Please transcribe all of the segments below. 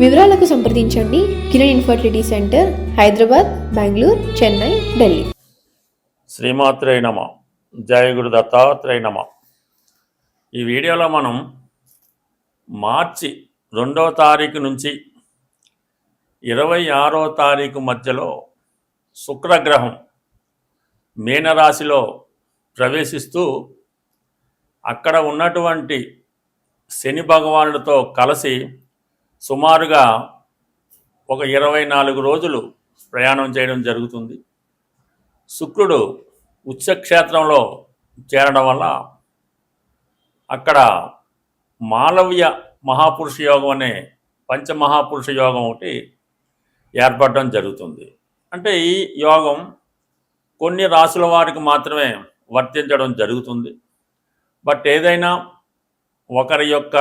వివరాలకు సంప్రదించండి. Kiran infertility centre Hyderabad Bengaluru Chennai Delhi. శ్రీమాత్రే నమ. జయ గురు దత్తాత్రేయ నమ. ఈ వీడియోలో మనం మార్చి రెండవ తారీఖు నుంచి ఇరవై ఆరో తారీఖు మధ్యలో శుక్రగ్రహం మీనరాశిలో ప్రవేశిస్తూ అక్కడ ఉన్నటువంటి శని భగవానుడితో కలిసి సుమారుగా ఒక ఇరవై నాలుగు రోజులు ప్రయాణం చేయడం జరుగుతుంది. శుక్రుడు ఉచ్చక్షేత్రంలో చేరడం వల్ల అక్కడ మాలవ్య మహాపురుష యోగం అనే పంచమహాపురుష యోగం ఒకటి ఏర్పడడం జరుగుతుంది. అంటే ఈ యోగం కొన్ని రాసుల వారికి మాత్రమే వర్తించడం జరుగుతుంది. బట్ ఏదైనా ఒకరి యొక్క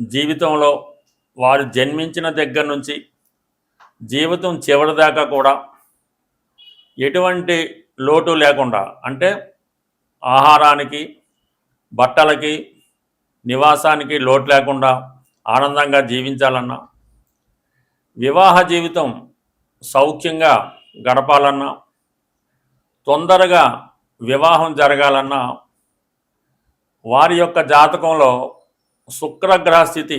జీవితంలో వారు జన్మించిన దగ్గర నుంచి జీవితం చివరిదాకా కూడా ఎటువంటి లోటు లేకుండా అంటే ఆహారానికి బట్టలకి నివాసానికి లోటు లేకుండా ఆనందంగా జీవించాలన్నా వివాహ జీవితం సౌఖ్యంగా గడపాలన్నా తొందరగా వివాహం జరగాలన్నా వారి యొక్క జాతకంలో శుక్రగ్రహ స్థితి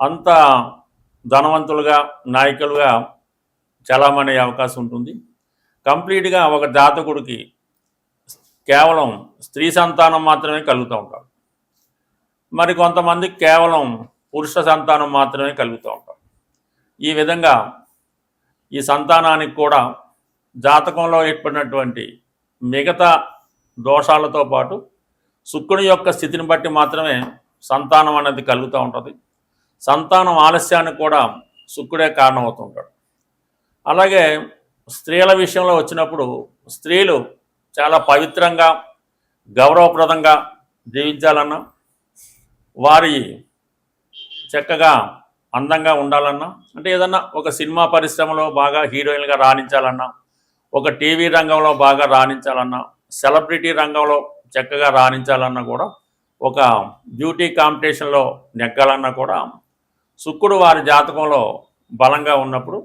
అంత ధనవంతులుగా నాయకులుగా చలామణి అవకాశం ఉంటుంది. కంప్లీట్గా ఒక జాతకుడికి కేవలం స్త్రీ సంతానం మాత్రమే కలుగుతూ ఉంటారు మరి కొంతమంది కేవలం పురుష సంతానం మాత్రమే కలుగుతూ ఉంటారు. ఈ విధంగా ఈ సంతానానికి కూడా జాతకంలో ఏర్పడినటువంటి మిగతా దోషాలతో పాటు శుక్రుని యొక్క స్థితిని బట్టి మాత్రమే సంతానం అనేది కలుగుతూ ఉంటుంది. సంతానం ఆలస్యానికి కూడా శుక్రుడే కారణమవుతుంటాడు. అలాగే స్త్రీల విషయంలో వచ్చినప్పుడు స్త్రీలు చాలా పవిత్రంగా గౌరవప్రదంగా జీవించాలన్నా వారి చక్కగా అందంగా ఉండాలన్నా అంటే ఏదన్నా ఒక సినిమా పరిశ్రమలో బాగా హీరోయిన్గా రాణించాలన్నా ఒక టీవీ రంగంలో బాగా రాణించాలన్నా సెలబ్రిటీ రంగంలో చక్కగా రాణించాలన్నా కూడా ఒక బ్యూటీ కాంపిటీషన్లో నెగ్గాలన్నా కూడా శుక్రుడు వారి జాతకంలో బలంగా ఉన్నప్పుడు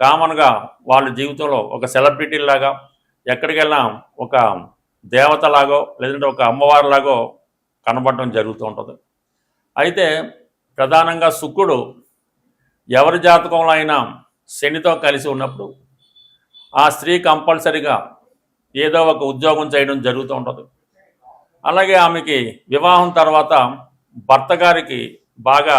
కామన్గా వాళ్ళ జీవితంలో ఒక సెలబ్రిటీలాగా ఎక్కడికి వెళ్ళినా ఒక దేవతలాగో లేదంటే ఒక అమ్మవారిలాగో కనబడటం జరుగుతూ ఉంటుంది. అయితే ప్రధానంగా శుక్రుడు ఎవరి జాతకంలో అయినా శనితో కలిసి ఉన్నప్పుడు ఆ స్త్రీ కంపల్సరిగా ఏదో ఒక ఉద్యోగం చేయడం జరుగుతూ ఉంటుంది. అలాగే ఆమెకి వివాహం తర్వాత భర్త గారికి బాగా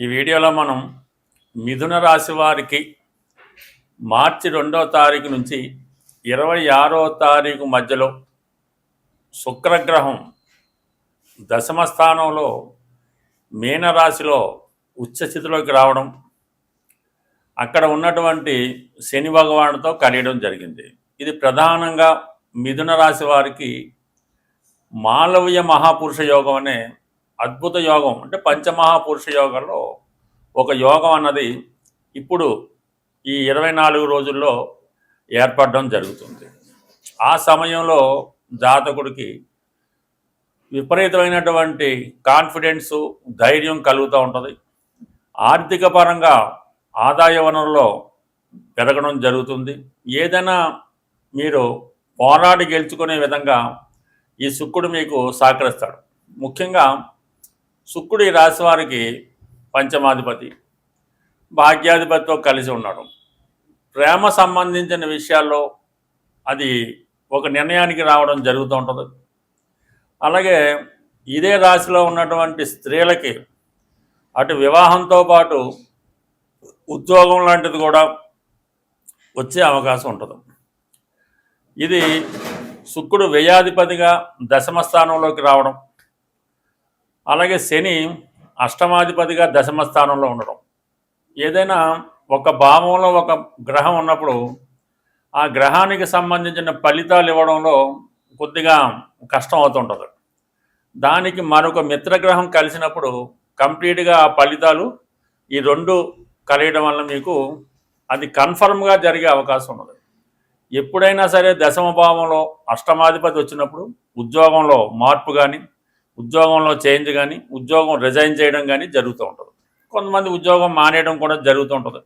ఈ వీడియోలో మనం మిథున రాశి వారికి మార్చి రెండవ తారీఖు నుంచి ఇరవై ఆరో తారీఖు మధ్యలో శుక్రగ్రహం దశమ స్థానంలో మీనరాశిలో ఉచ్చస్థితిలోకి రావడం అక్కడ ఉన్నటువంటి శని భగవానుడితో కలియడం జరిగింది. ఇది ప్రధానంగా మిథున రాశి వారికి మాలవ్య మహాపురుష యోగం అనే అద్భుత యోగం అంటే పంచమహాపురుష యోగంలో ఒక యోగం అన్నది ఇప్పుడు ఈ ఇరవై నాలుగు రోజుల్లో ఏర్పడడం జరుగుతుంది. ఆ సమయంలో జాతకుడికి విపరీతమైనటువంటి కాన్ఫిడెన్సు ధైర్యం కలుగుతూ ఉంటుంది. ఆర్థిక పరంగా ఆదాయ వనరులో పెరగడం జరుగుతుంది. ఏదైనా మీరు పోరాడి గెలుచుకునే విధంగా ఈ శుక్రుడు మీకు సహకరిస్తాడు. ముఖ్యంగా శుక్రుడు ఈ రాశి వారికి పంచమాధిపతి భాగ్యాధిపతితో కలిసి ఉండడం. ప్రేమ సంబంధించిన విషయాల్లో అది ఒక నిర్ణయానికి రావడం జరుగుతూ ఉంటుంది. అలాగే ఇదే రాశిలో ఉన్నటువంటి స్త్రీలకి అటు వివాహంతో పాటు ఉద్యోగం లాంటిది కూడా వచ్చే అవకాశం ఉంటుంది. ఇది శుక్రుడు వ్యయాధిపతిగా దశమ స్థానంలోకి రావడం అలాగే శని అష్టమాధిపతిగా దశమ స్థానంలో ఉండడం. ఏదైనా ఒక భావంలో ఒక గ్రహం ఉన్నప్పుడు ఆ గ్రహానికి సంబంధించిన ఫలితాలు ఇవ్వడంలో కొద్దిగా కష్టం అవుతుంటుంది. దానికి మరొక మిత్రగ్రహం కలిసినప్పుడు కంప్లీట్గా ఆ ఫలితాలు ఈ రెండు కలియడం వల్ల మీకు అది కన్ఫర్మ్గా జరిగే అవకాశం ఉన్నది. ఎప్పుడైనా సరే దశమ భావంలో అష్టమాధిపతి వచ్చినప్పుడు ఉద్యోగంలో మార్పు కానీ ఉద్యోగంలో చేంజ్ కానీ ఉద్యోగం రిజైన్ చేయడం కానీ జరుగుతూ ఉంటుంది. కొంతమంది ఉద్యోగం మానేయడం కూడా జరుగుతూ ఉంటుంది.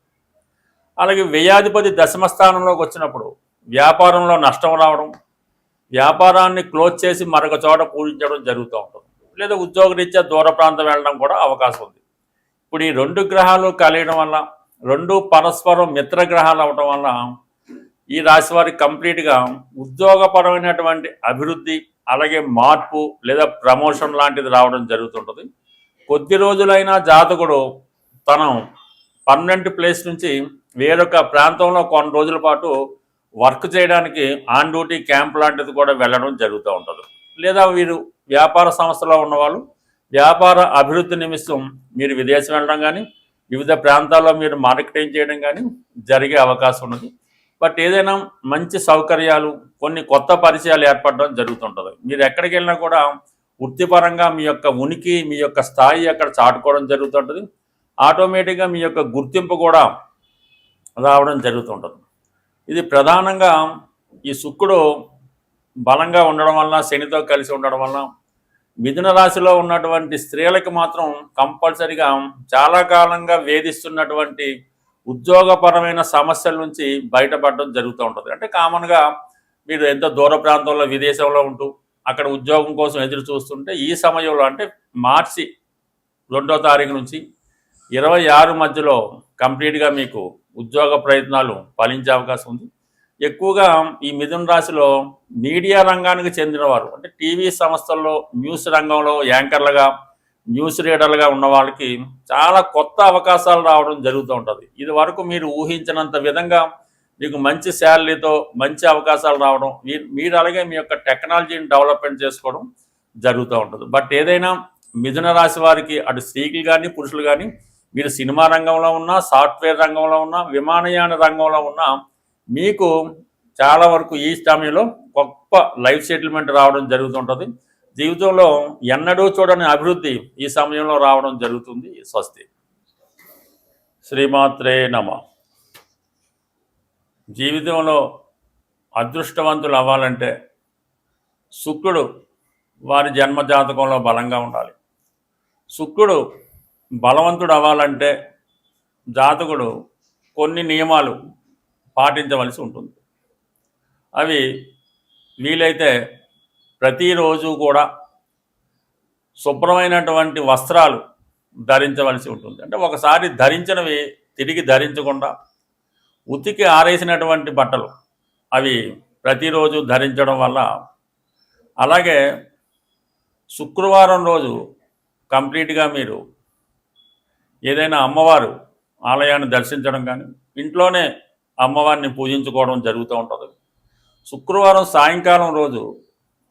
అలాగే వ్యయాధిపతి దశమ స్థానంలోకి వచ్చినప్పుడు వ్యాపారంలో నష్టం రావడం వ్యాపారాన్ని క్లోజ్ చేసి మరొక చోట పూజించడం జరుగుతూ ఉంటుంది. లేదా ఉద్యోగరీత్యా దూర ప్రాంతం వెళ్ళడం కూడా అవకాశం ఉంది. ఇప్పుడు ఈ రెండు గ్రహాలు కలియడం వల్ల రెండు పరస్పరం మిత్ర గ్రహాలు అవడం వల్ల ఈ రాశి వారికి కంప్లీట్గా ఉద్యోగపరమైనటువంటి అభివృద్ధి అలాగే మార్పు లేదా ప్రమోషన్ లాంటిది రావడం జరుగుతుంటుంది. కొద్ది రోజులైనా జాతకుడు తను పర్మనెంట్ ప్లేస్ నుంచి వేరొక ప్రాంతంలో కొన్ని రోజుల పాటు వర్క్ చేయడానికి ఆన్ డ్యూటీ క్యాంప్ లాంటిది కూడా వెళ్ళడం జరుగుతూ ఉంటుంది. లేదా వీరు వ్యాపార సంస్థలో ఉన్నవాళ్ళు వ్యాపార అభివృద్ధి నిమిత్తం మీరు విదేశం వెళ్ళడం కానీ వివిధ ప్రాంతాల్లో మీరు మార్కెటింగ్ చేయడం కానీ జరిగే అవకాశం ఉన్నది. బట్ ఏదైనా మంచి సౌకర్యాలు కొన్ని కొత్త పరిచయాలు ఏర్పడడం జరుగుతుంటుంది. మీరు ఎక్కడికి వెళ్ళినా కూడా వృత్తిపరంగా మీ యొక్క ఉనికి మీ యొక్క స్థాయి అక్కడ చాటుకోవడం జరుగుతుంటుంది. ఆటోమేటిక్గా మీ యొక్క గుర్తింపు కూడా రావడం జరుగుతుంటుంది. ఇది ప్రధానంగా ఈ శుక్రుడు బలంగా ఉండడం వలన శనితో కలిసి ఉండడం వలన మిథున రాశిలో ఉన్నటువంటి స్త్రీలకు మాత్రం కంపల్సరిగా చాలా కాలంగా వేధిస్తున్నటువంటి ఉద్యోగపరమైన సమస్యల నుంచి బయటపడడం జరుగుతూ ఉంటుంది. అంటే కామన్గా మీరు ఎంతో దూర ప్రాంతంలో విదేశంలో ఉంటూ అక్కడ ఉద్యోగం కోసం ఎదురు చూస్తుంటే ఈ సమయంలో అంటే మార్చి రెండో తారీఖు నుంచి ఇరవై ఆరు మధ్యలో కంప్లీట్గా మీకు ఉద్యోగ ప్రయత్నాలు ఫలించే అవకాశం ఉంది. ఎక్కువగా ఈ మిథున రాశిలో మీడియా రంగానికి చెందినవారు అంటే టీవీ సంస్థల్లో న్యూస్ రంగంలో యాంకర్లుగా న్యూస్ రీడర్లుగా ఉన్న వాళ్ళకి చాలా కొత్త అవకాశాలు రావడం జరుగుతూ ఉంటుంది. ఇది వరకు మీరు ఊహించినంత విధంగా మీకు మంచి శాలరీతో మంచి అవకాశాలు రావడం మీరు మీరు అలాగే మీ యొక్క టెక్నాలజీని డెవలప్మెంట్ చేసుకోవడం జరుగుతూ ఉంటుంది. బట్ ఏదైనా మిథున రాశి వారికి అటు స్త్రీలు కానీ పురుషులు కానీ మీరు సినిమా రంగంలో ఉన్నా సాఫ్ట్వేర్ రంగంలో ఉన్నా విమానయాన రంగంలో ఉన్నా మీకు చాలా వరకు ఈ సమయంలో గొప్ప లైఫ్ సెటిల్మెంట్ రావడం జరుగుతుంటుంది జీవితంలో ఎన్నడూ చూడని అభివృద్ధి ఈ సమయంలో రావడం జరుగుతుంది. స్వస్తి. శ్రీమాత్రే నమ. జీవితంలో అదృష్టవంతులు అవ్వాలంటే శుక్రుడు వారి జన్మ జాతకంలో బలంగా ఉండాలి. శుక్రుడు బలవంతుడు అవ్వాలంటే జాతకుడు కొన్ని నియమాలు పాటించవలసి ఉంటుంది. అవి వీలైతే ప్రతిరోజు కూడా శుభ్రమైనటువంటి వస్త్రాలు ధరించవలసి ఉంటుంది. అంటే ఒకసారి ధరించినవి తిరిగి ధరించకుండా ఉతికి ఆరేసినటువంటి బట్టలు అవి ప్రతిరోజు ధరించడం వల్ల అలాగే శుక్రవారం రోజు కంప్లీట్గా మీరు ఏదైనా అమ్మవారు ఆలయాన్ని దర్శించడం కానీ ఇంట్లోనే అమ్మవారిని పూజించుకోవడం జరుగుతూ ఉంటుంది. శుక్రవారం సాయంకాలం రోజు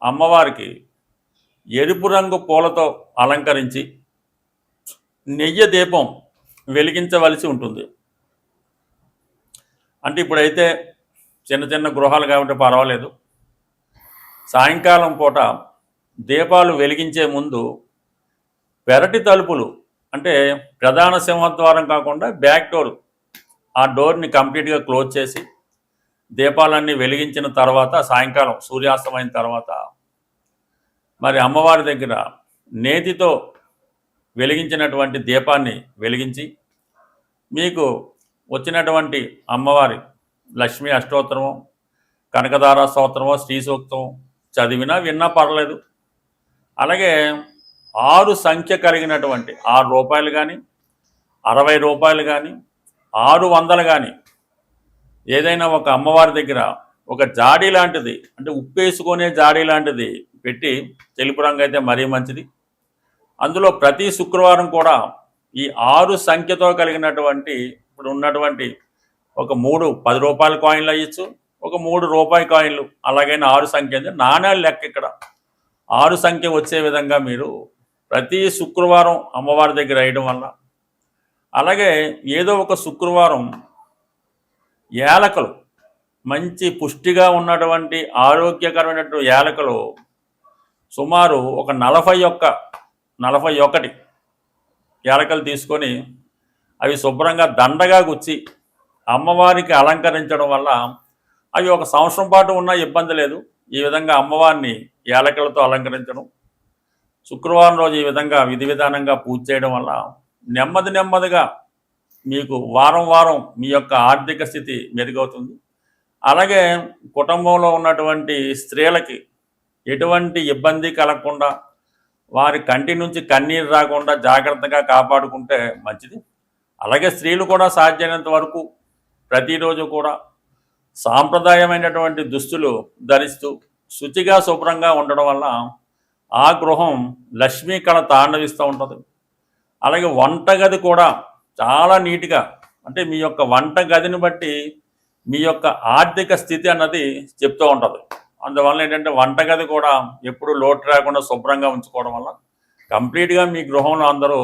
అమ్మవారికి ఎరుపు రంగు పూలతో అలంకరించి నెయ్యి దీపం వెలిగించవలసి ఉంటుంది. అంటే ఇప్పుడైతే చిన్న చిన్న గృహాలు కాబట్టి పర్వాలేదు. సాయంకాలం పూట దీపాలు వెలిగించే ముందు పెరటి తలుపులు అంటే ప్రధాన సింహద్వారం కాకుండా బ్యాక్ డోర్ ఆ డోర్ని కంప్లీట్గా క్లోజ్ చేసి దీపాలన్నీ వెలిగించిన తర్వాత సాయంకాలం సూర్యాస్తమైన తర్వాత మరి అమ్మవారి దగ్గర నేతితో వెలిగించినటువంటి దీపాన్ని వెలిగించి మీకు వచ్చినటువంటి అమ్మవారి లక్ష్మీ అష్టోత్తరము కనకదార స్తోత్రము శ్రీ సూక్తం చదివినా విన్నా పర్లేదు. అలాగే ఆరు సంఖ్య కలిగినటువంటి ఆరు రూపాయలు కానీ అరవై రూపాయలు కానీ ఆరు వందలు కానీ ఏదైనా ఒక అమ్మవారి దగ్గర ఒక జాడీ లాంటిది అంటే ఉప్పేసుకునే జాడీ లాంటిది పెట్టి తెలుపు రంగు అయితే మరీ మంచిది. అందులో ప్రతి శుక్రవారం కూడా ఈ ఆరు సంఖ్యతో కలిగినటువంటి ఇప్పుడు ఉన్నటువంటి ఒక మూడు పది రూపాయల కాయిన్లు అయ్యచ్చు ఒక మూడు రూపాయి కాయిన్లు అలాగైనా ఆరు సంఖ్య అంటే నాణ్యాలు లెక్క ఇక్కడ. ఆరు సంఖ్య వచ్చే విధంగా మీరు ప్రతి శుక్రవారం అమ్మవారి దగ్గర వేయడం వల్ల. అలాగే ఏదో ఒక శుక్రవారం ఏలకలు మంచి పుష్టిగా ఉన్నటువంటి ఆరోగ్యకరమైనటువంటి యాలకలు సుమారు ఒక నలభై ఒక్క నలభై ఒకటి యాలకలు తీసుకొని అవి శుభ్రంగా దండగా గుచ్చి అమ్మవారికి అలంకరించడం వల్ల అవి ఒక సంవత్సరం పాటు ఉన్న ఇబ్బంది లేదు. ఈ విధంగా అమ్మవారిని యాలకలతో అలంకరించడం శుక్రవారం రోజు ఈ విధంగా విధి విధానంగా పూజ చేయడం వల్ల నెమ్మది నెమ్మదిగా మీకు వారం వారం మీ యొక్క ఆర్థిక స్థితి మెరుగవుతుంది. అలాగే కుటుంబంలో ఉన్నటువంటి స్త్రీలకి ఎటువంటి ఇబ్బంది కలగకుండా వారి కంటి నుంచి కన్నీరు రాకుండా జాగ్రత్తగా కాపాడుకుంటే మంచిది. అలాగే స్త్రీలు కూడా సాధ్యమైనంత వరకు ప్రతిరోజు కూడా సాంప్రదాయమైనటువంటి దుస్తులు ధరిస్తూ శుచిగా శుభ్రంగా ఉండడం వల్ల ఆ గృహం లక్ష్మీ కళ తాండవిస్తూ ఉంటుంది. అలాగే వంటగది కూడా చాలా నీట్గా అంటే మీ యొక్క వంట గదిని బట్టి మీ యొక్క ఆర్థిక స్థితి అన్నది చెప్తూ ఉంటుంది. అందువల్ల ఏంటంటే వంటగది కూడా ఎప్పుడు లోటు రాకుండా శుభ్రంగా ఉంచుకోవడం వల్ల కంప్లీట్గా మీ గృహంలో అందరూ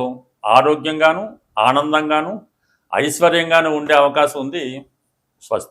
ఆరోగ్యంగాను ఆనందంగాను ఐశ్వర్యంగాను ఉండే అవకాశం ఉంది స్వస్తి.